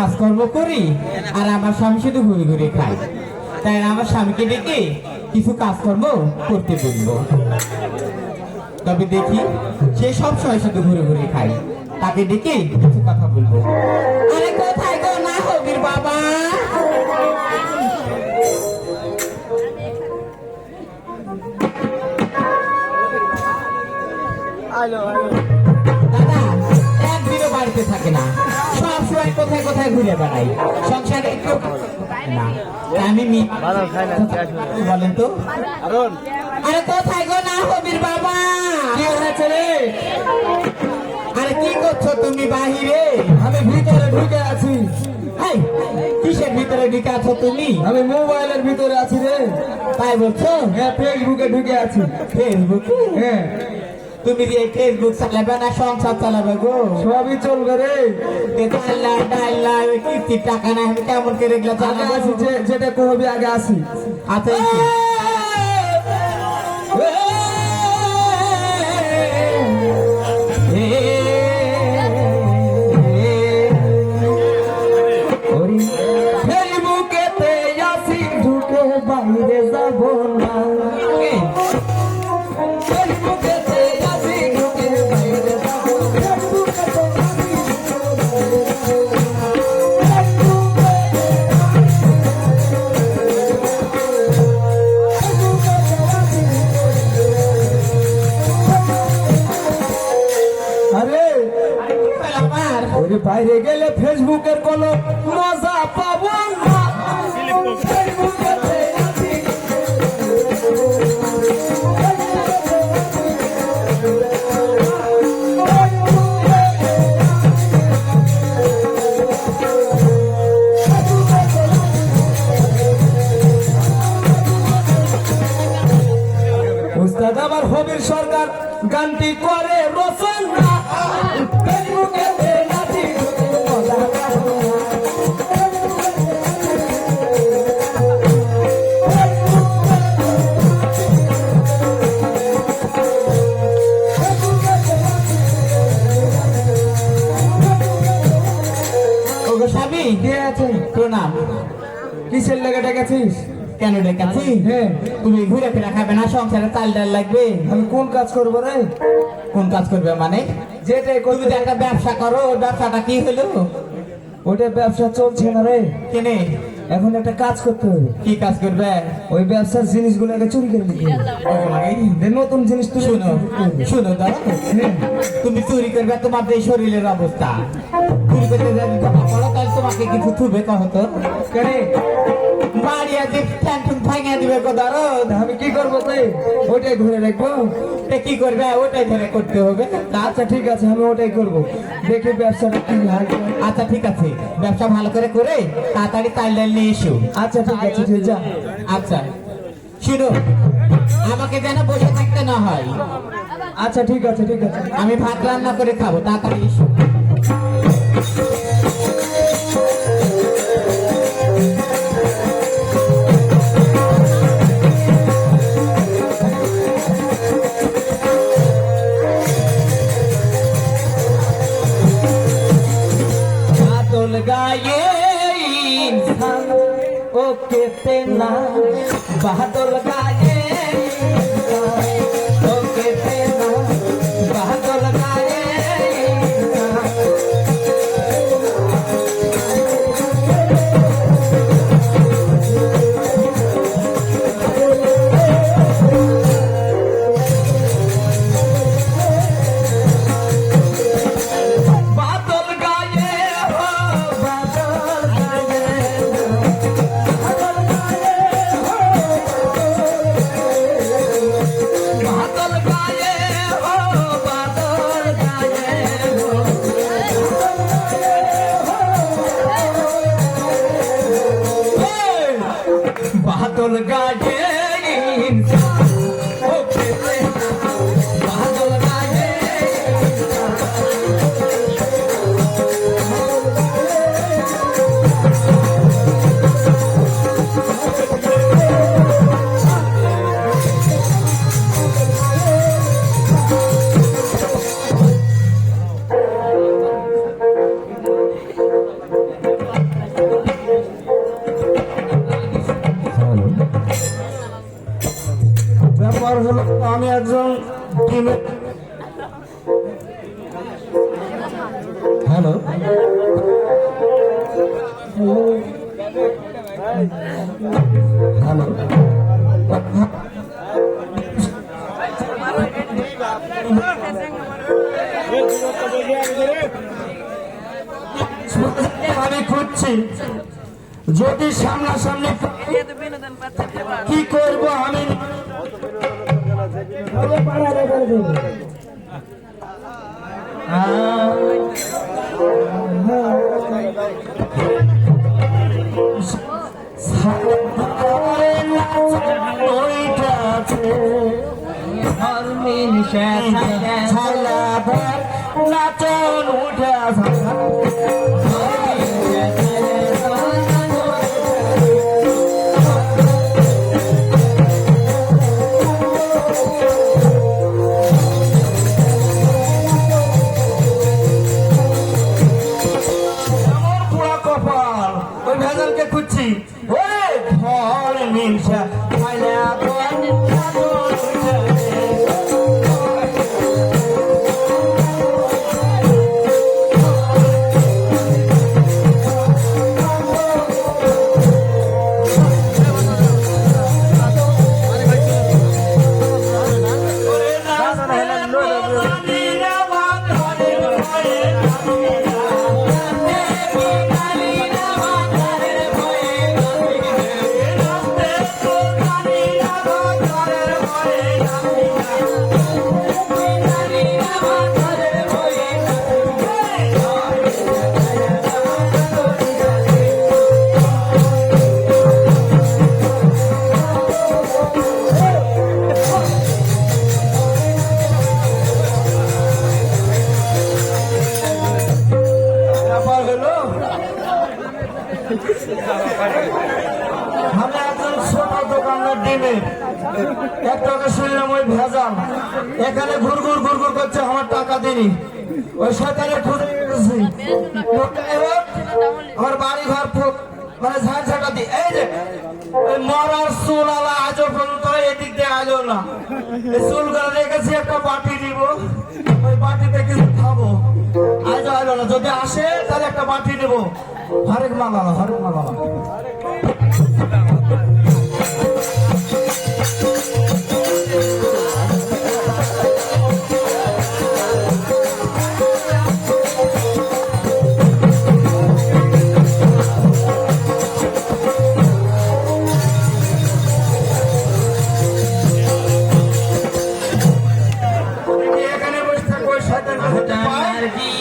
কাজকর্ম করি আর আমার স্বামী শুধু ঘুরে ঘুরে খায়। তাই আমার স্বামীকে ডেকে কিছু কাজকর্ম করতে বলব তবে দেখি সে সব সময় শুধু ঘুরে ঘুরে খায়। তাকে ডেকে কিছু কথা বলব। আরে কোথায় গো বাবা? বাড়িতে থাকে না। সব সময় কোথায় কোথায় ঘুরে বেড়াই। সংসারে একটু না। আমি বলেন তো। আরে কোথায় গো না হবির বাবা? কি হয়েছে রে আরে কি করছ তুমি বাহিরে? আমি ভিতরে ঢুকে আছি। কিসের ভিতরে ঢুকে আছো তুমি? আমি মোবাইলের ভিতরে আছি রে। তাই বলছো? হ্যাঁ ফেসবুকে ঢুকে আছি। ফেসবুক হ্যাঁ। তুমি যে ফেসবুক চালাবে না সংসার চালাবে গো? সবই চলবে রে। কিস্তি টাকা না আমি কেমন করে যেটা কবি আগে আসি। আচ্ছা ওরে বাইরে গেলে ফেসবুকের কোনো মজা পাবো না। হবির সরকার গানটি করে। প্রণাম কিসের লেগে ডেকেছিস? কেন ডেকাছি হ্যাঁ। তুমি ঘুরে ফিরে খাবে না সংসারে চাল ডাল লাগবে। আমি কোন কাজ করব রে? কোন কাজ করবে মানে? তুমি তো একটা ব্যবসা করো ব্যবসাটা কি হলো? ওটা ব্যবসা চলছে না রে। কেনে? এখন একটা কাজ করতে হবে। কি কাজ করবে? ওই ব্যবসার জিনিসগুলোকে চুরি করে নিতে নতুন জিনিস তুলে শুনো শুনো। তুমি চুরি করবে তোমার যে শরীরের অবস্থা। চুরি করতে তোমাকে কিছু থুবে কহতো কেনে মারিয়া যে ফ্যান টুন ভাঙিয়ে দিবে গো ধরো আমি কি করব তাই ওটাই ধরে রাখব। তা কি করবে? ওটাই ধরে করতে হবে। আচ্ছা ঠিক আছে আমি ওটাই করব। দেখি ব্যবসাটা কি হয়। আচ্ছা ঠিক আছে। ব্যবসা ভালো করে করে তাড়াতাড়ি তাল ডাল নিয়ে এসো। আচ্ছা ঠিক আছে তুই যা। আচ্ছা। শুনো আমাকে যেন বসে থাকতে না হয়। আচ্ছা ঠিক আছে ঠিক আছে। আমি ভাত রান্না করে খাব তাড়াতাড়ি এসো। কেতে না বাদল গায়ে করব আমি। নাচন উঠে ঘর Amém. টাকা ওই সরকারে খুঁজে গেছি। আমার বাড়ি ঘর মানে ঝাড় ঝাঁটা দি এই যে মরার চুল আলা আজও পর্যন্ত এদিক দিয়ে আলো না। এই চুল করে রেখেছি, একটা বাটি দিব। ওই বাটিতে কিছু খাব। আজ আলো না। যদি আসে, তাহলে একটা বাটি দেবো। হরেক মালা হরেক মালা আমার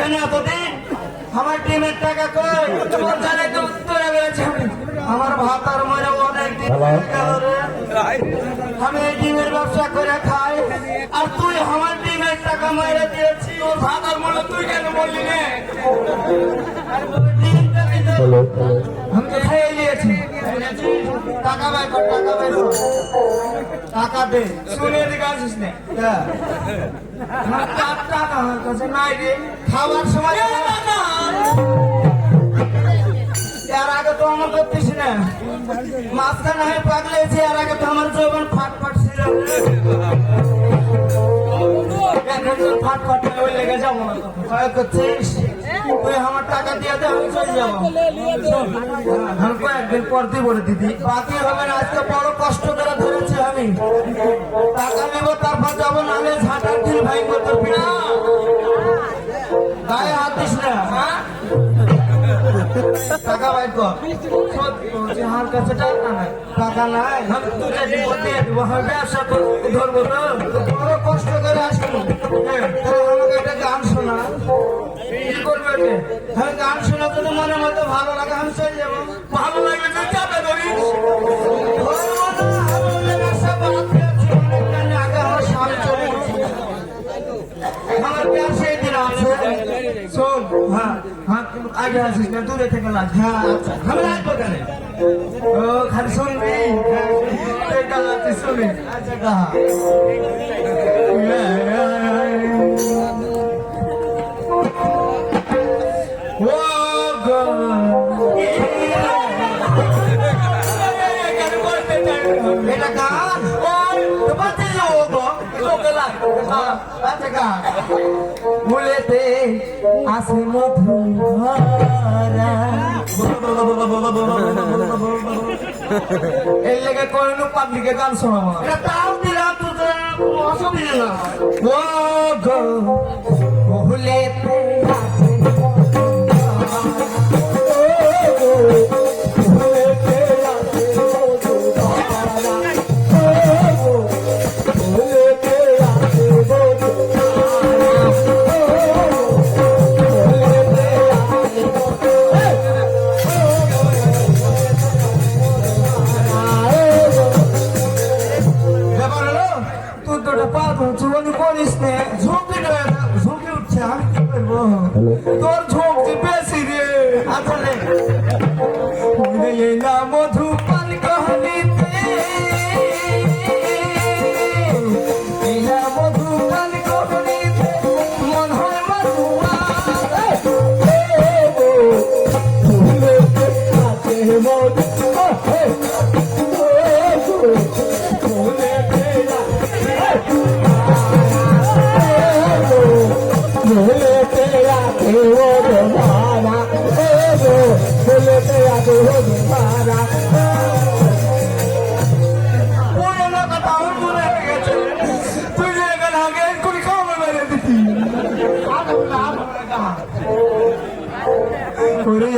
এতদিন আমার টিমের টাকা কই? জানে তো উত্তরে বেড়েছে আমার ভাত আর মরে অনেক দিন। আমি এই ডিমের ব্যবসা করে খাই। আর তুই আমার ডিমের টাকা মেরে দিয়েছি ওর ভাত আর মরে তুই কেন বললি রে? আমি নিয়েছি। টাকা বাই কর টাকা বাই টাকা দে। শুনে এদিকে আসিস নে। টাকা আমার কাছে নাই রে। খাওয়ার সময় এর আগে তো আমার করতিস না। মাঝখানে হয়ে পাগলেছি এর আগে তো আমার যৌবন ফাট ফাট ছিল। ফাট ফাট লেগে যাব না করছিস? আমার টাকা দিয়ে দে যাব। আমি পর দিব রে দিদি। বাকি হবে না, আজকে কষ্ট করে আমি। টাকা নেব, তারপর যাব নালে ঝাঁটার দিল ভাই করতে না গায়ে হাত দিস না। হ্যাঁ? টাকা বাইর কর। আমার কাছে টাকা নাই টাকা নাই। তুই দিব দিয়ে দিব আমি ব্যবসা ধরবো তো বড় কষ্ট করে আসব। হ্যাঁ, তাহলে আমাকে একটা গান শোনা। কি করবে হ্যাঁ গান শোনা তো মনে মতো ভালো লাগে আমি চলে যাব। ভালো লাগলে না যাবে। আগে আসিস না দূরে থেকে লাগ হ্যাঁ। আমি আসব কেন? ও খালি শুনবি হ্যাঁ, এটা আছে শুনি। আচ্ছা ও এটা গান ওই তোমার দিল ও গো লোকে লাগ আচ্ছা গান ভুলেতে আসে মধু ভরা এর লেগে কোনো পাবলিকে গান শোনাবো না? তাও দিলাম তো অসুবিধা না ও গো ভুলেতে জীবনে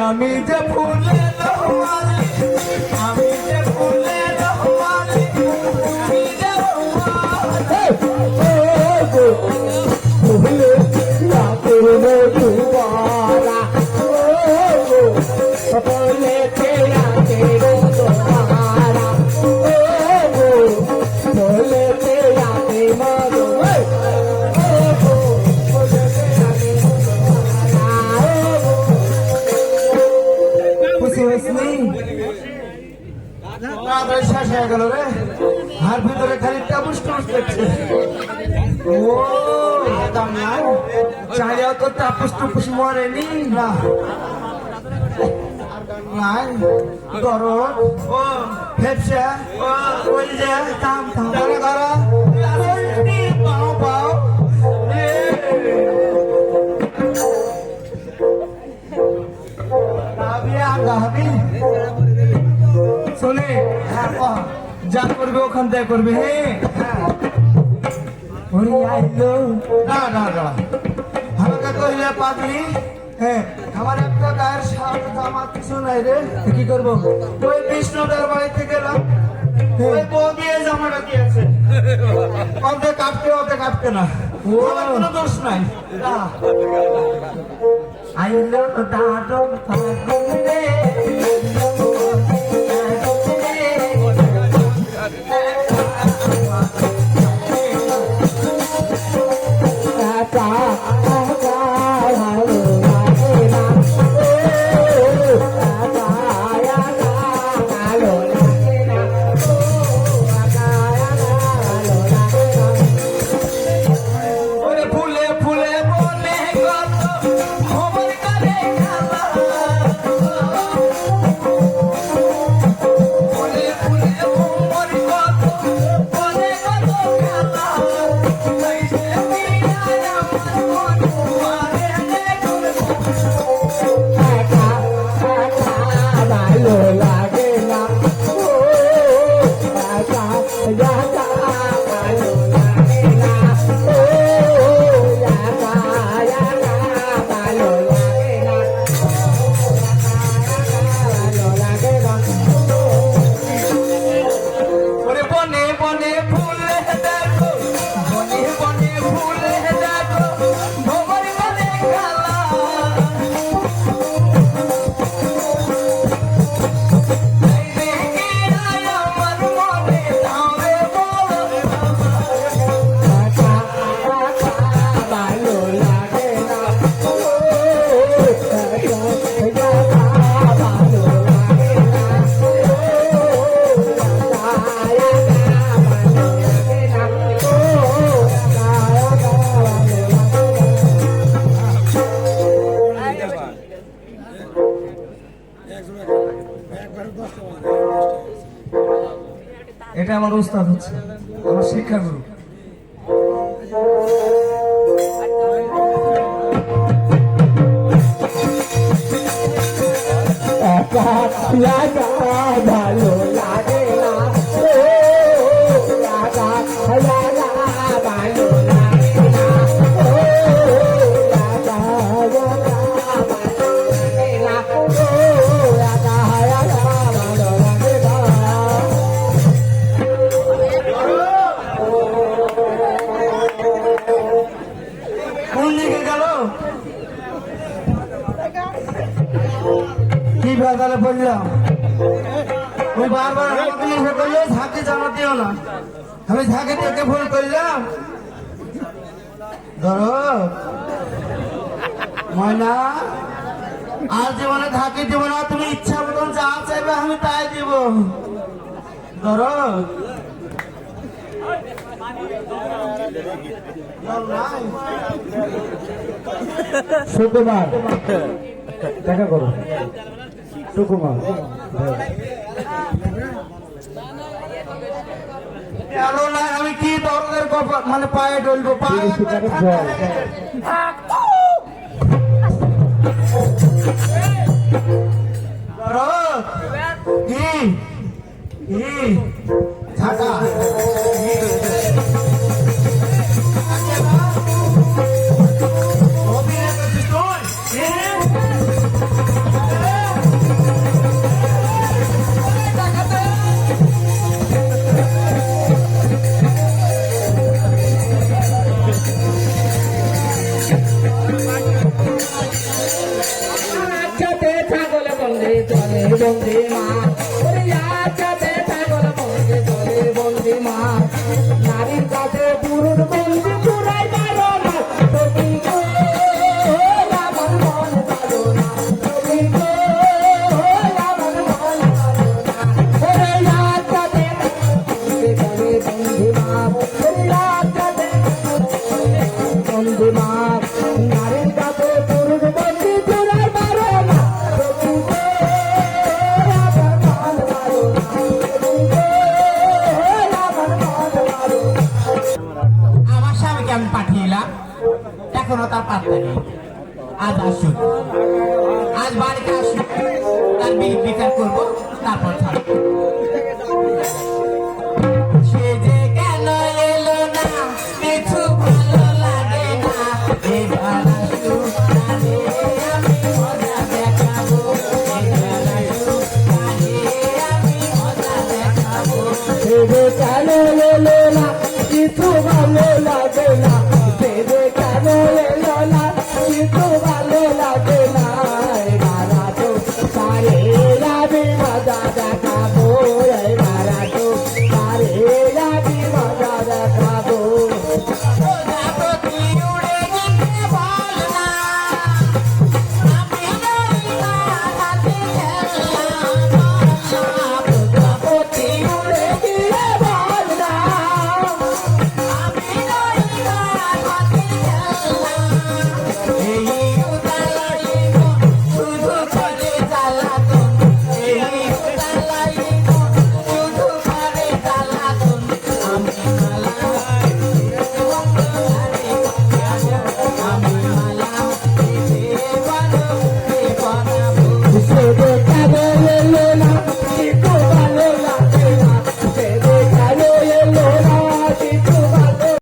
আমি যে ফুলে না নাই দরদ ও ফেপসা ও ওই যে থাম থাম ধরে ধরা পাও পাও এ। গাবি আর গাবি শোনে হ্যাঁ কহ। যা করবে ওখান থেকে করবে হে ওরে আইলো না না না আমাকে কইলে পাগলি হ্যাঁ আমার একটা গায়ের শার্ট জামা কিছু নাই রে। কি করব? ওই বিষ্ণুদার বাড়িতে গেলাম। ওই বউ দিয়ে জামাটা দিয়েছে। অর্ধেক কাটতে অর্ধেক কাটতে না। কোনো দোষ নাই। আইলো দাদো ভালো লাগে করলে ঝাঁকে জানা দিও না। আমি ঝাঁকে থেকে ভুল করলাম, ধরো, ময়না, আর জীবনে ঝাঁকে দিব না, তুমি ইচ্ছা মতন যা চাইবে আমি তাই দিব। ধরো। দেখা করো। টুকুমা আমি কি দরদের মানে পায়ে ডলবো? পায়ে কি কি ঢাকা